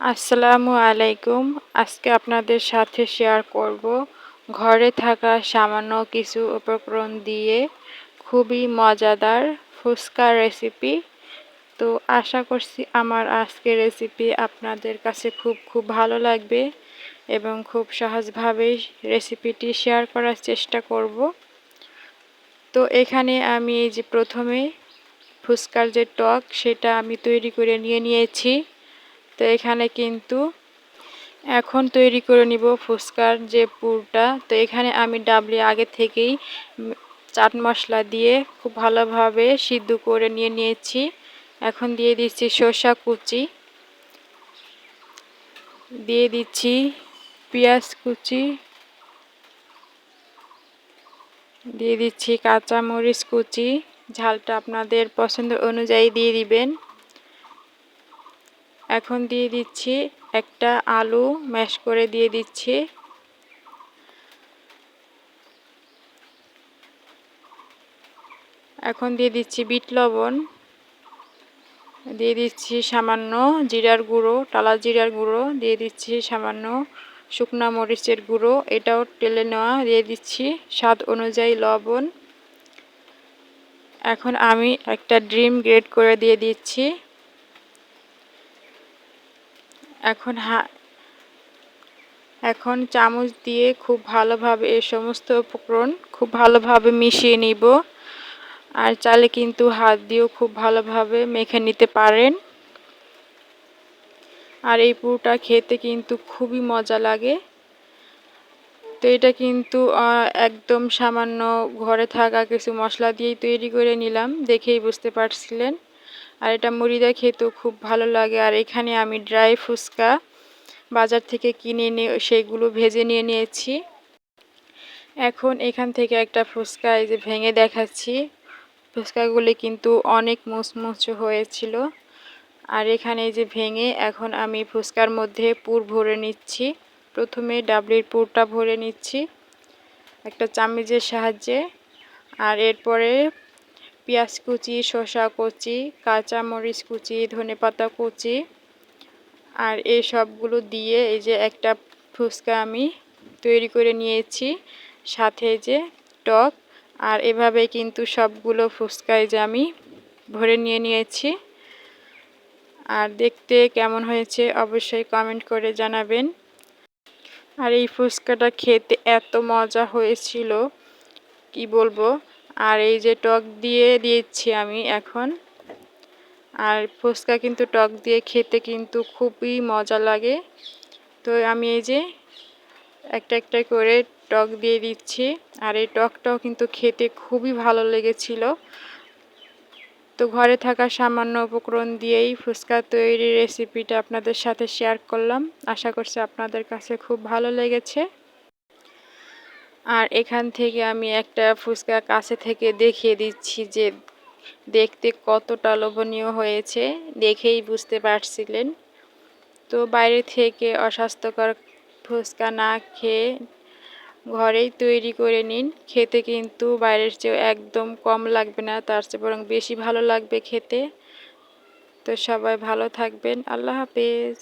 আসসালামু আলাইকুম। আজকে আপনাদের সাথে শেয়ার করব। ঘরে থাকা সামান্য কিছু উপকরণ দিয়ে খুবই মজাদার ফুচকা রেসিপি তো আশা করছি আমার আজকের রেসিপি আপনাদের কাছে খুব খুব ভালো লাগবে এবং খুব সহজভাবেই রেসিপিটি শেয়ার করার চেষ্টা করব। তো এখানে আমি এই যে প্রথমে ফুচকার যে টক, সেটা আমি তৈরি করে নিয়ে নিয়েছি। তো এখানে কিন্তু এখন তৈরি করে নিব ফুচকার যে পুরটা। তো এখানে আমি ডাবলি আগে থেকেই চাট মশলা দিয়ে খুব ভালোভাবে সিদ্ধ করে নিয়ে নিয়েছি। এখন দিয়ে দিচ্ছি শসা কুচি। দিয়ে দিচ্ছি পেঁয়াজ কুচি। দিয়ে দিচ্ছি কাঁচা মরিচ কুচি। ঝালটা আপনাদের পছন্দ অনুযায়ী দিয়ে দিবেন। এখন দিয়ে দিচ্ছি একটা আলু ম্যাশ করে দিয়ে দিচ্ছি। এখন দিয়ে দিচ্ছি বিট লবণ। দিয়ে দিচ্ছি সামান্য জিরার গুঁড়ো, টালা জিরার গুঁড়ো, দিয়ে দিচ্ছি সামান্য শুকনা মরিচের গুঁড়ো। এটাও টেলে নেওয়া। দিয়ে দিচ্ছি স্বাদ অনুযায়ী লবণ। এখন আমি একটা ড্রিম গ্রেড করে দিয়ে দিচ্ছি। এখন হা, এখন চামচ দিয়ে খুব ভালোভাবে এই সমস্ত উপকরণ খুব ভালোভাবে মিশিয়ে নিব। আর চালে কিন্তু হাত দিয়েও খুব ভালোভাবে মেখে নিতে পারেন। আর এই পুরোটা খেতে কিন্তু খুবই মজা লাগে। তো এটা কিন্তু একদম সামান্য ঘরে থাকা কিছু মশলা দিয়েই তৈরি করে নিলাম, দেখেই বুঝতে পারছিলেন। আর এটা মুড়িদা খেতেও খুব ভালো লাগে। আর এখানে আমি ড্রাই ফুচকা বাজার থেকে কিনে নিয়ে সেইগুলো ভেজে নিয়ে নিয়েছি। এখন এখান থেকে একটা ফুচকা এই যে ভেঙে দেখাচ্ছি। ফুচকাগুলি কিন্তু অনেক মুচমুচে হয়েছিল। আর এখানে এই যে ভেঙে এখন আমি ফুচকার মধ্যে পুর ভরে নিচ্ছি। প্রথমে ডাবলির পুরটা ভরে নিচ্ছি একটা চামিজের সাহায্যে। আর এরপরে পেঁয়াজ কুচি, শসা কুচি কাঁচা মরিচ কুচি ধনে পাতা কুচি আর এই সবগুলো দিয়ে এই যে একটা ফুচকা আমি তৈরি করে নিয়েছি, সাথে যে টক আর এভাবে কিন্তু সবগুলো ফুচকায় যে আমি ভরে নিয়ে নিয়েছি। আর দেখতে কেমন হয়েছে অবশ্যই কমেন্ট করে জানাবেন। আর এই ফুচকাটা খেতে এত মজা হয়েছিল, কি বলব? আর এই যে টক দিয়ে দিয়েছি আমি এখন। আর ফুচকা কিন্তু টক দিয়ে খেতে কিন্তু খুবই মজা লাগে। তো আমি এই যে একটা একটা করে টক দিয়ে দিচ্ছি। আর এই টকটাও কিন্তু খেতে খুবই ভালো লেগেছিল। তো ঘরে থাকা সামান্য উপকরণ দিয়েই ফুচকা তৈরির রেসিপিটা আপনাদের সাথে শেয়ার করলাম। আশা করছি আপনাদের কাছে খুব ভালো লেগেছে। আর এখান থেকে আমি একটা ফুচকা কাছে থেকে দেখিয়ে দিচ্ছি যে দেখতে কতটা লোভনীয় হয়েছে, দেখেই বুঝতে পারছিলেন। তো বাইরে থেকে অস্বাস্থ্যকর ফুচকা না খেয়ে ঘরেই তৈরি করে নিন। খেতে কিন্তু বাইরের চেয়েও একদম কম লাগবে না, তার চেয়ে বরং বেশি ভালো লাগবে খেতে। তো সবাই ভালো থাকবেন। আল্লাহ হাফেজ।